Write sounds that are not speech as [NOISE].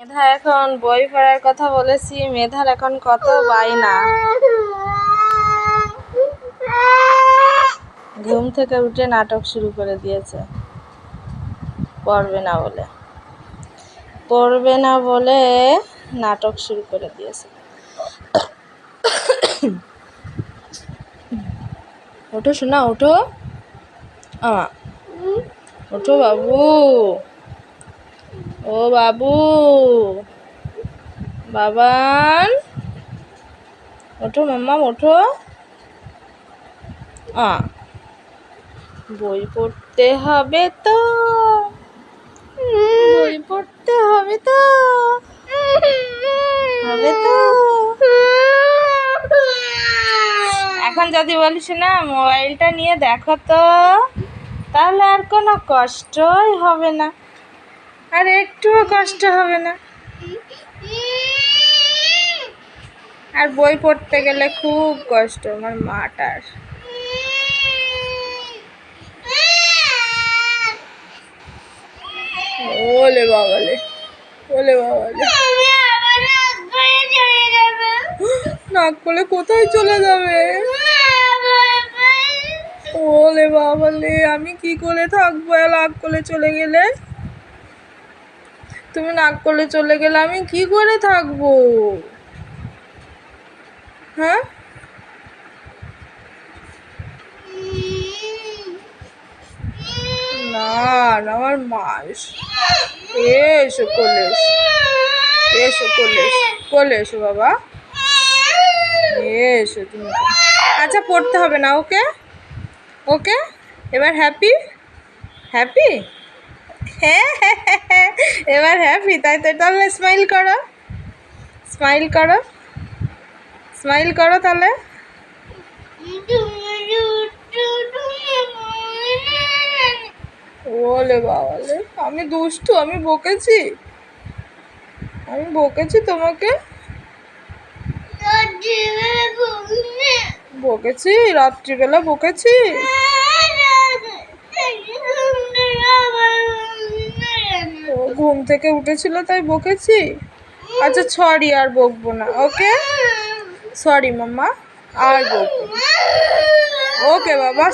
মেধা এখন বই পড়ার কথা বলেছি, মেধার এখন কত বায়না। ঘুম থেকে উঠে নাটক শুরু করে দিয়েছে। পড়বে না বলে। পড়বে না বলে নাটক শুরু করে দিয়েছে। ওঠো শোনা ওঠো। আ ওঠো বাবু। ও বাবু। বাবান। ওঠো মাম্মা, ওঠো। আ। বই পড়তে হবে তো। বই পড়তে হবে তো। হবে তো। এখন যদি বলিস না, মোবাইলটা নিয়ে দেখো তো। তাহলে আর কোনো কষ্টই হবে না। আর একটুও কষ্ট হবে না। আর বই পড়তে গেলে খুব কষ্ট আমার মাটার। ওলে বাবালে ওলে বাবালে। নাক করলে কোথায় চলে যাবে? ওলে বাবালে, আমি কি করে থাকব? আর নাক করলে চলে গেলে? তুমি নাক করলে চলে গেলে আমি কি করে থাকব? হ্যাঁ? না আমার মা এসো কোলে এসো কোলে কোলে এসো বাবা। এসো, তুমি আচ্ছা পড়তে হবে না, ওকে? ওকে? এবার হ্যাপি হ্যাপি [LAUGHS] হ্যাঁ এবার হ্যাপি তাই তো তাহলে স্মাইল করো। স্মাইল করো। স্মাইল করো তাহলে। ওলে বাবালে, আমি দুষ্টু, আমি বকেছি। আমি বকেছি তোমাকে। বকেছি, রাত্রিবেলা বকেছি। ঘুম থেকে উঠেছিল তাই বকেছি? আচ্ছা সরি আর বকবো না ওকে সরি মাম্মা, আর বকবো ওকে বাবা।